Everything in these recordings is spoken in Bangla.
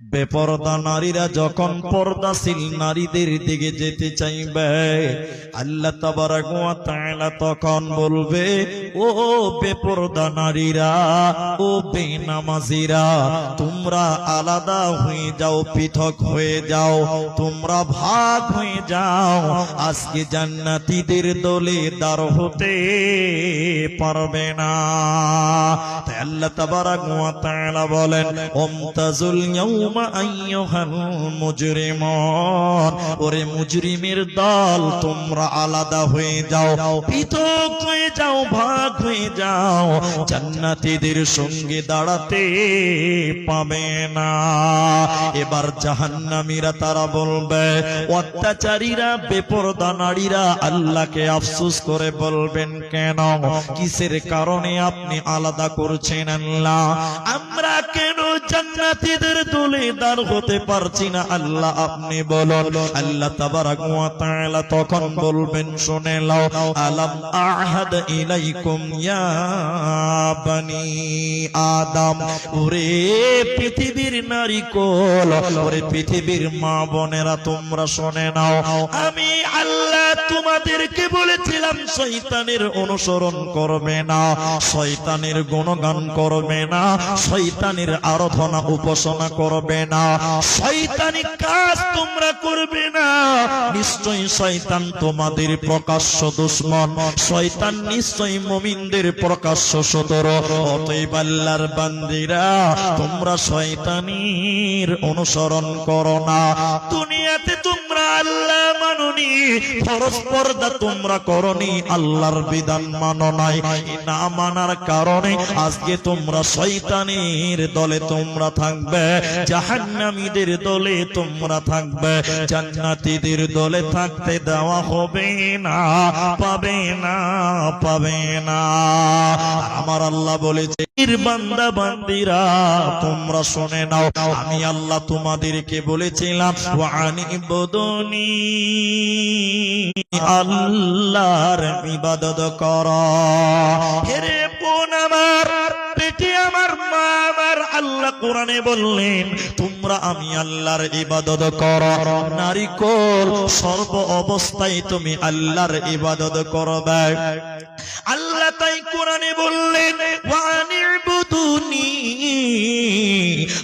বেপরদা নারীরা যখন পর্দাশীল নারীদের দিকে যেতে চাইবে, আল্লাহ তখন বলবে, ও বেপরদা নারীরা, ও বেনামাজিরা, তোমরা আলাদা হয়ে যাও, পৃথক হয়ে যাও, তোমরা ভাগ হয়ে যাও, আজকে জান্নাতীদের দলে দার হতে পারবে না। আল্লাহ তাবারাক ওয়া তাআলা বলেন ওমতাজুল ইয়াউমা মুজরিমুন। ওরে মুজরিমের দল, তোমরা আলাদা হয়ে যাও। পৃথক হয়ে যাও, ভাগ হয়ে যাও। জান্নাতীদের সঙ্গে দাঁড়াতে পাবে না। এবার জাহান্নামীরা তারা বলবে, অত্যাচারীরা, বেপরদা নারীরা আল্লাহকে আফসোস করে বলবেন কেন? কিসের কারণে আপনি আলাদা করছেন আল্লাহ? আমরা কেন জান্নাতীদের হতে পারছি না। আল্লাহ আপনি আল্লাহ তাআলা তখন বলবেন, শুনে লাও আলাম আহাদ ইলাইকুম ইয়া বানি আদম? ওরে পৃথিবীর নারী ওরে পৃথিবীর মা বোনেরা, তোমরা শুনে নাও। আমি আল্লাহ তোমাদেরকে বলেছিলাম, শয়তানের অনুসরণ করবে না, শয়তানের গুণগান করবে না, শয়তানের আরাধনা উপাসনা করবে না। শয়তানি কাজ তোমরা করবে না। নিশ্চয়ই শয়তান তোমাদের প্রকাশ্য দুশ্মন। শয়তান নিশ্চয়ই মুমিনদের প্রকাশ্য সতর। অতএব আল্লাহর বান্দিরা, তোমরা শয়তানির অনুসরণ করো না। দুনিয়াতে তোমরা আল্লাহ মাননি, ফরজ তোমরা করনি, আল্লাহর বিধান মানো না মানার কারণে আজকে তোমরা শয়তানের দলে তোমরা থাকবে, জাহান্নামীদের দলে তোমরা থাকবে, জান্নাতীদের দলে থাকতে দেওয়া হবে না, পাবে না পাবে না। আমার আল্লাহ বলেছে বান্দা, বান্দিরা, তোমরা শুনে নাও, আমি আল্লাহ তোমাদেরকে বলেছিলাম, ওয়ানি বদনি আল্লাহর ইবাদত কর। হেরে বোন কোরআনে বললেন, তোমরা আমি আল্লাহর ইবাদত কর। নারীকোল সর্ব অবস্থায় তুমি আল্লাহর ইবাদত করবে। আল্লাহ তাই কোরআনে বললেন ওয়ানিবুদুনি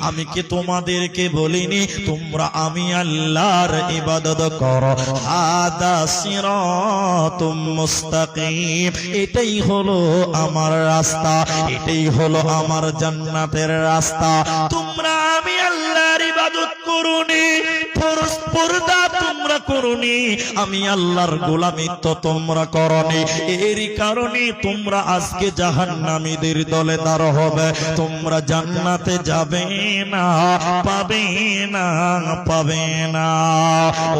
আমি কি তোমাদেরকে বলিনি? তোমরা আমি আল্লাহর ইবাদত করো। আদা সিরাতুম মুস্তাকিম। এটাই হলো আমার রাস্তা। এটাই হলো আমার জান্নাতের রাস্তা। তোমরা আমি ইবাদত করুনি পর্দা তোমরা করুনি, আমি আল্লাহর গোলামি তো তোমরা করনি। এরই কারণে তোমরা আজকে জাহান্নামীদের দলে দাঁড় হবে। তোমরা জান্নাতে যাবে না, পাবে না পাবে না।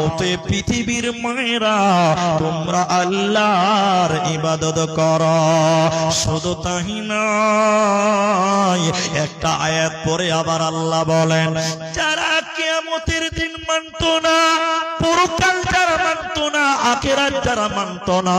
ওতে পৃথিবীর মায়েরা, তোমরা আল্লাহর ইবাদত কর। শুধু তাই নয়, একটা আয়াত পরে আবার আল্লাহ বলেন কিয়ামতের দিন মানত না পরকাল যারা মানত আখেরাত যারা মানত না,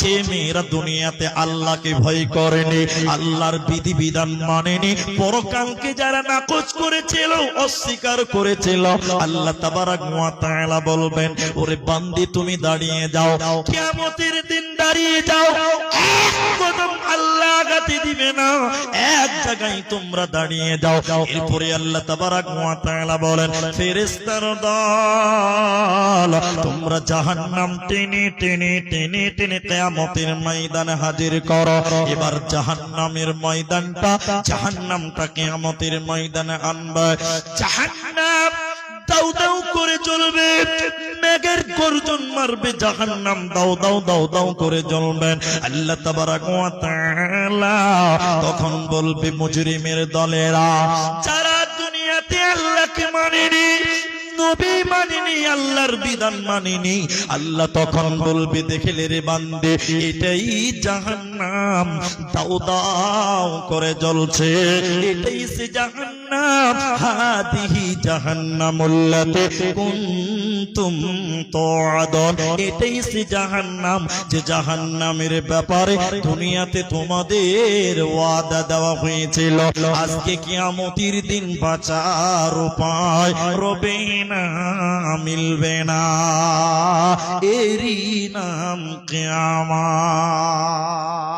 যে মেয়েরা দুনিয়াতে আল্লাহকে ভয় করেনি, আল্লাহর বিধি বিধান মানেনি, পরকালকে যারা নাকচ করেছিল, অস্বীকার করেছিল, আল্লাহ তাবারাক ওয়া তাআলা বলবেন, ওরে বান্দি, তুমি দাঁড়িয়ে যাও, কিয়ামতের দিন দাঁড়িয়ে যাও, এক কদম আল্লাহ আগাতে দিবে না, এক জায়গায় তোমরা দাঁড়িয়ে যাও। এরপরে আল্লাহ তাবারাক ওয়া তাআলা বলেন, ফেরেশতার দল, তোমরা জাহান্নাম টেনে টেনে টেনে টেনে কিয়ামতের ময়দানে হাজির করো। এবার জাহান্নামের ময়দানটা, জাহান্নামটা কিয়ামতের ময়দানে আনবে। জাহান্নাম দাউ দাউ করে চলবে মেঘের গর্জন মারবে করে জ্বলবেন আল্লাহ তখন বলবে, মুজরিমের দলেরা, যারা দুনিয়াতে আল্লাহকে মানেনি নবী মানিনি, আল্লাহর বিধান মানিনি। আল্লাহ তখন বলবে, দেখেলে রে বান্দে, এটাই জাহান্নাম। দাও দাও করে জ্বলছে। এটাই সে জাহান্নাম। হাদিহি জাহান্নামুল্লাতে কুনতুম তুআদুন এটাই সে জাহান্নাম। যে জাহান্নামের ব্যাপারে দুনিয়াতে তোমাদের ওয়াদা দেওয়া হয়েছিল। আজকে কিয়ামতের দিন বাঁচার উপায় রবে না, মিলবে না। এরই নাম কিয়ামত।